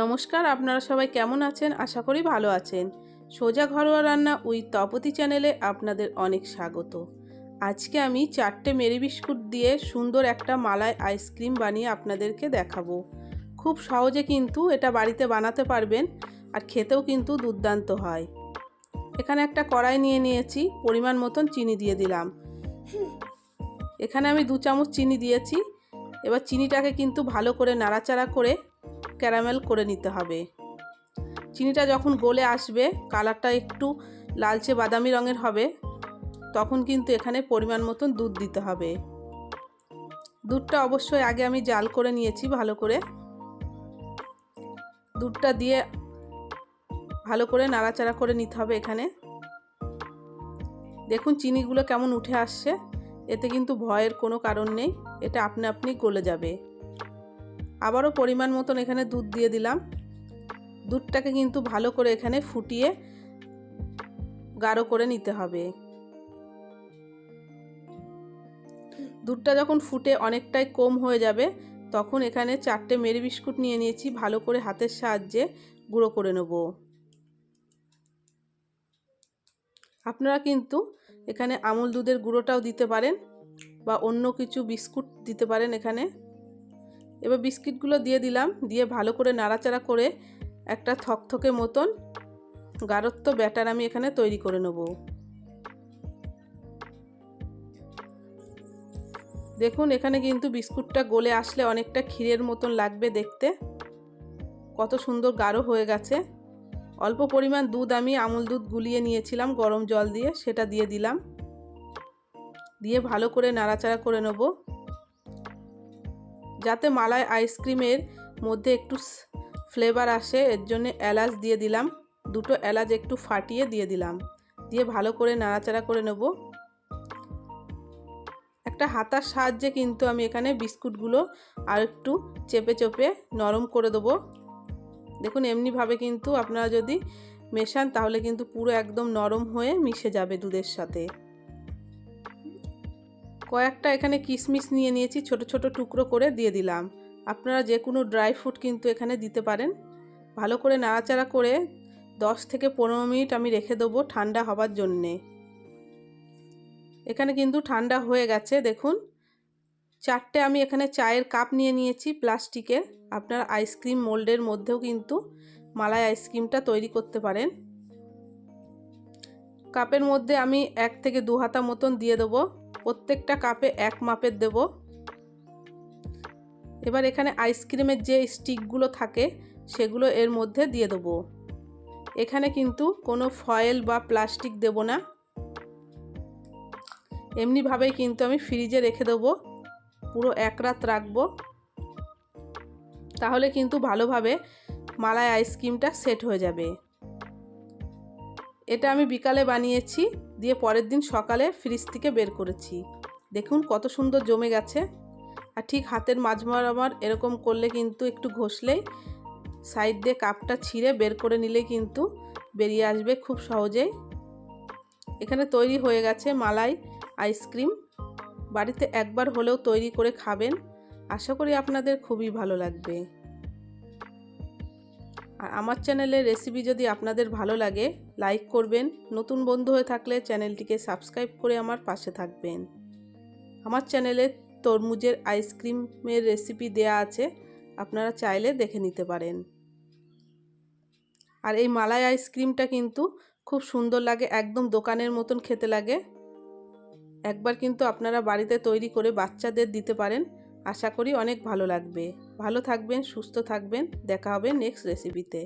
নমস্কার, আপনারা সবাই কেমন আছেন? আশা করি ভালো আছেন। সোজা ঘরোয়া রান্না উই তপতি চ্যানেলে আপনাদের অনেক স্বাগত। আজকে আমি চারটে মেরি বিস্কুট দিয়ে সুন্দর একটা মালাই আইসক্রিম বানিয়ে আপনাদেরকে দেখাবো। খুব সহজে কিন্তু এটা বাড়িতে বানাতে পারবেন আর খেতেও কিন্তু দুর্দান্ত হয়। এখানে একটা কড়াই নিয়ে নিয়েছি, পরিমাণ মতন চিনি দিয়ে দিলাম। এখানে আমি দু চামচ চিনি দিয়েছি। এবার চিনিটাকে কিন্তু ভালো করে নাড়াচাড়া করে ক্যারামেল করে নিতে হবে। চিনিটা যখন গলে আসবে, কালারটা একটু লালচে বাদামি রঙের হবে, তখন কিন্তু এখানে পরিমাণ মতন দুধ দিতে হবে। দুধটা অবশ্যই আগে আমি জাল করে নিয়েছি ভালো করে। দুধটা দিয়ে ভালো করে নাড়াচাড়া করে নিতে হবে এখানে। দেখুন চিনিগুলো কেমন উঠে আসছে, এতে কিন্তু ভয়ের কোনো কারণ নেই, এটা আপনি আপনি গলে যাবে। আবারও পরিমাণ মতন এখানে দুধ দিয়ে দিলাম। দুধটাকে কিন্তু ভালো করে এখানে ফুটিয়ে গাঢ় করে নিতে হবে। দুধটা যখন ফুটে অনেকটাই কম হয়ে যাবে, তখন এখানে চারটে মেরি বিস্কুট নিয়ে নিয়েছি, ভালো করে হাতের সাহায্যে গুঁড়ো করে নেব। আপনারা কিন্তু এখানে আমুল দুধের গুঁড়োটাও দিতে পারেন বা অন্য কিছু বিস্কুট দিতে পারেন এখানে। এবার বিস্কিটগুলো দিয়ে দিলাম, দিয়ে ভালো করে নাড়াচাড়া করে একটা থকথকে মতন গাঢ়ত্ব ব্যাটার আমি এখানে তৈরি করে নেব। দেখুন, এখানে কিন্তু বিস্কুটটা গলে আসলে অনেকটা ক্ষীরের মতন লাগবে দেখতে। কত সুন্দর গাঢ় হয়ে গেছে। অল্প পরিমাণ দুধ আমি আমুল দুধ গুলিয়ে নিয়েছিলাম, গরম জল দিয়ে সেটা দিয়ে দিলাম। দিয়ে ভালো করে নাড়াচাড়া করে নেব। যাতে মালাই আইসক্রিমের মধ্যে একটু ফ্লেভার আসে, এর জন্য এলাচ দিয়ে দিলাম। দুটো এলাচ একটু ফাটিয়ে দিয়ে দিলাম। দিয়ে ভালো করে নাড়াচাড়া করে নেব। একটা হাতার সাহায্যে কিন্তু আমি এখানে বিস্কুটগুলো আর একটু চেপে চেপে নরম করে দেবো। দেখুন, এমনিভাবে কিন্তু আপনারা যদি মেশান, তাহলে কিন্তু পুরো একদম নরম হয়ে মিশে যাবে দুধের সাথে। কয়েকটা এখানে কিশমিশ নিয়ে নিয়েছি, ছোট ছোট টুকরো করে দিয়ে দিলাম। আপনারা যে কোনো ড্রাই ফ্রুট কিন্তু এখানে দিতে পারেন। ভালো করে নাড়াচাড়া করে দশ থেকে পনেরো মিনিট আমি রেখে দেবো ঠান্ডা হবার জন্যে। এখানে কিন্তু ঠান্ডা হয়ে গেছে, দেখুন। চারটে আমি এখানে চায়ের কাপ নিয়ে নিয়েছি প্লাস্টিকের। আপনার আইসক্রিম মোল্ডের মধ্যেও কিন্তু মালাই আইসক্রিমটা তৈরি করতে পারেন। কাপের মধ্যে আমি এক থেকে দু হাতা মতন দিয়ে দেবো। প্রত্যেকটা কাপে এক মাপের দেব। এবার এখানে আইসক্রিমের যে স্টিকগুলো থাকে, সেগুলো এর মধ্যে দিয়ে দেবো। এখানে কিন্তু কোনো ফয়েল বা প্লাস্টিক দেব না। এমনিভাবেই কিন্তু আমি ফ্রিজে রেখে দেবো। পুরো এক রাত রাখব। তাহলে কিন্তু ভালোভাবে মালাই আইসক্রিমটা সেট হয়ে যাবে। এটা আমি বিকালে বানিয়েছি, দিয়ে পরের দিন সকালে ফ্রিজ থেকে বের করেছি। দেখুন কত সুন্দর জমে গেছে। আর ঠিক হাতের মাঝ আমার এরকম করলে কিন্তু একটু ঘষলেই সাইড দিয়ে কাপটা ছিঁড়ে বের করে নিলে কিন্তু বেরিয়ে আসবে খুব সহজেই। এখানে তৈরি হয়ে গেছে মালাই আইসক্রিম বাড়িতে একবার হলেও তৈরি করে খাবেন। আশা করি আপনাদের খুবই ভালো লাগবে। আর আমার চ্যানেলের রেসিপি যদি আপনাদের ভালো লাগে লাইক করবেন। নতুন বন্ধু হয়ে থাকলে চ্যানেলটিকে সাবস্ক্রাইব করে আমার পাশে থাকবেন। আমার চ্যানেলে তরমুজের আইসক্রিমের রেসিপি দেয়া আছে, আপনারা চাইলে দেখে নিতে পারেন। আর এই মালাই আইসক্রিমটা কিন্তু খুব সুন্দর লাগে, একদম দোকানের মতন খেতে লাগে। একবার কিন্তু আপনারা বাড়িতে তৈরি করে বাচ্চাদের দিতে পারেন। আশা করি অনেক ভালো লাগবে। ভালো থাকবেন সুস্থ থাকবেন। দেখা হবে নেক্সট রেসিপিতে